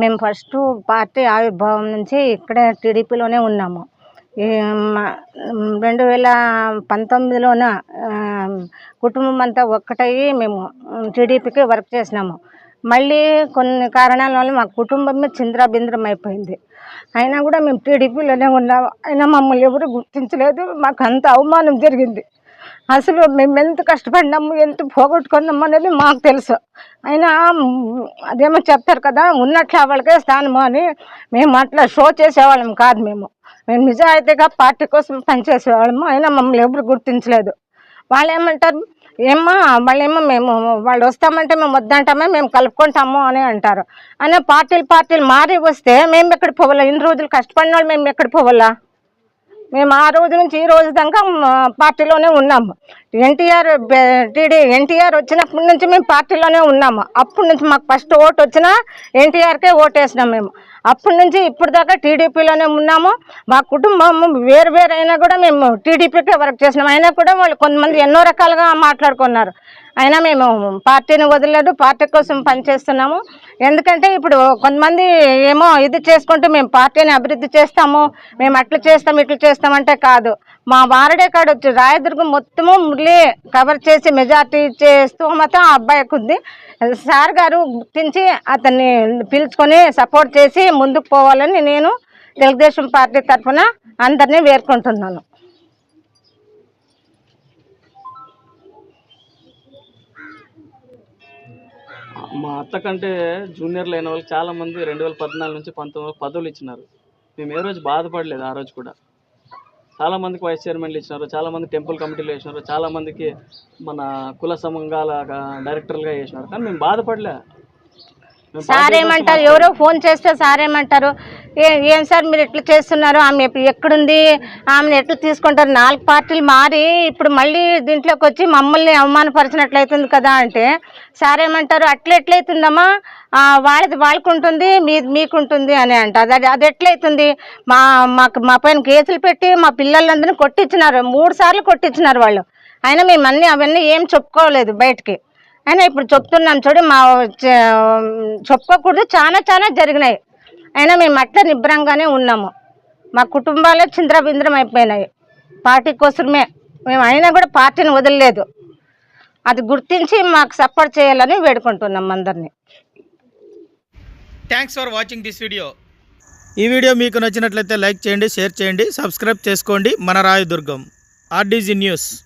మేము first party ఆవిర్భావం నుంచి ఇక్కడే టీడీపీలోనే ఉన్నాము. రెండు వేల పంతొమ్మిదిలోన కుటుంబం అంతా ఒక్కటయ్యి మేము టీడీపీకి వర్క్ చేసినాము. మళ్ళీ కొన్ని కారణాల వల్ల మా కుటుంబమే చింద్రాభింద్రం అయిపోయింది. అయినా కూడా మేము టీడీపీలోనే ఉన్నాము. అయినా మమ్మల్ని ఎవరు గుర్తించలేదు. మాకు అంత అవమానం జరిగింది. అసలు మేము ఎంత కష్టపడినాము ఎంత పోగొట్టుకున్నాము అనేది మాకు తెలుసు. అయినా అదేమో చెప్తారు కదా ఉన్నట్లు వాళ్ళకే స్థానము అని మేము అట్లా షో చేసేవాళ్ళం కాదు మేము. మేము నిజాయితీగా పార్టీ కోసం పనిచేసేవాళ్ళము అయినా మమ్మల్ని ఎవరు గుర్తించలేదు. వాళ్ళు ఏమంటారు ఏమ్మా వాళ్ళేమో మేము వాళ్ళు వస్తామంటే మేము వద్దంటామే మేము కలుపుకుంటాము అని అంటారు. అయినా పార్టీలు పార్టీలు మారి వస్తే మేము ఎక్కడ పోవాలా? ఇన్ని రోజులు కష్టపడిన వాళ్ళు మేము ఎక్కడ పోవాలా? మేము ఆ రోజు నుంచి ఈ రోజు దాకా పార్టీలోనే ఉన్నాము. ఎన్టీఆర్ టీడీ ఎన్టీఆర్ వచ్చినప్పటి నుంచి మేము పార్టీలోనే ఉన్నాము. అప్పటి నుంచి మాకు ఫస్ట్ ఓటు వచ్చినా ఎన్టీఆర్కే ఓటు వేసినాం మేము. అప్పటి నుంచి ఇప్పుడు దాకా టీడీపీలోనే ఉన్నాము. మా కుటుంబం వేరు వేరు అయినా కూడా మేము టీడీపీకే వర్క్ చేసినాం. అయినా కూడా వాళ్ళు కొంతమంది ఎన్నో రకాలుగా మాట్లాడుకున్నారు. అయినా మేము పార్టీని వదలలేదు పార్టీ కోసం పనిచేస్తున్నాము ఎందుకంటే ఇప్పుడు కొంతమంది ఏమో ఇది చేసుకుంటూ మేము పార్టీని అభివృద్ధి చేస్తాము మేము అట్లా చేస్తాం ఇట్లా చేస్తామంటే కాదు. మా వారడే కాడ వచ్చి రాయదుర్గం మొత్తము మురళి కవర్ చేసి మెజార్టీ ఇచ్చే స్తోమత ఆ అబ్బాయికి ఉంది. సార్ గారు గుర్తించి అతన్ని పిలుచుకొని సపోర్ట్ చేసి ముందుకు పోవాలని నేను తెలుగుదేశం పార్టీ తరఫున అందరినీ వేర్కొంటున్నాను మా అత్త కంటే జూనియర్లు అయిన వాళ్ళు చాలామంది రెండు వేల పద్నాలుగు నుంచి పంతొమ్మిది వరకు పదవులు ఇచ్చినారు. మేము ఏ రోజు బాధపడలేదు ఆ రోజు కూడా. చాలామందికి వైస్ చైర్మన్లు ఇచ్చినారు చాలామంది టెంపుల్ కమిటీలు వేసినారు చాలామందికి మన కుల సంఘాల డైరెక్టర్లుగా వేసినారు. కానీ మేము బాధపడలే. సార్ ఏమంటారు? ఎవరో ఫోన్ చేస్తే సార్ ఏమంటారు? ఏ ఏం సార్ మీరు ఎట్లా చేస్తున్నారు? ఆమె ఎక్కడుంది? ఆమెను ఎట్లా తీసుకుంటారు? నాలుగు పార్టీలు మారి ఇప్పుడు మళ్ళీ దీంట్లోకి వచ్చి మమ్మల్ని అవమానపరిచినట్లయితుంది కదా అంటే సార్ ఏమంటారు? అట్లా ఎట్లయితుందమ్మా? ఆ, వాళ్ళది వాళ్ళకు ఉంటుంది మీ మీకుంటుంది అని అంట. అది అది ఎట్లయితుంది? మా మాకు మా పైన కేసులు పెట్టి మా పిల్లలందరినీ కొట్టించినారు. మూడు సార్లు కొట్టించినారు వాళ్ళు. అయినా మేము అన్నీ అవన్నీ ఏం చెప్పుకోలేదు బయటికి. అయినా ఇప్పుడు చెప్తున్నాం చూడు మా చ- చెప్పుకోకూడదు చాలా చాలా జరిగినాయి. అయినా మేము అట్లా నిబ్రంగానే ఉన్నాము. మా కుటుంబాలే చింద్రబింద్రం అయిపోయినాయి. పార్టీ కోసమే. మేము అయినా కూడా పార్టీని వదలలేదు. అది గుర్తించి మాకు సపోర్ట్ చేయాలని వేడుకుంటున్నాం అందరినీ. Thanks for watching this video ఈ వీడియో మీకు నచ్చినట్లయితే లైక్ చేయండి షేర్ చేయండి సబ్స్క్రైబ్ చేసుకోండి. మన రాయదుర్గం. RDG news.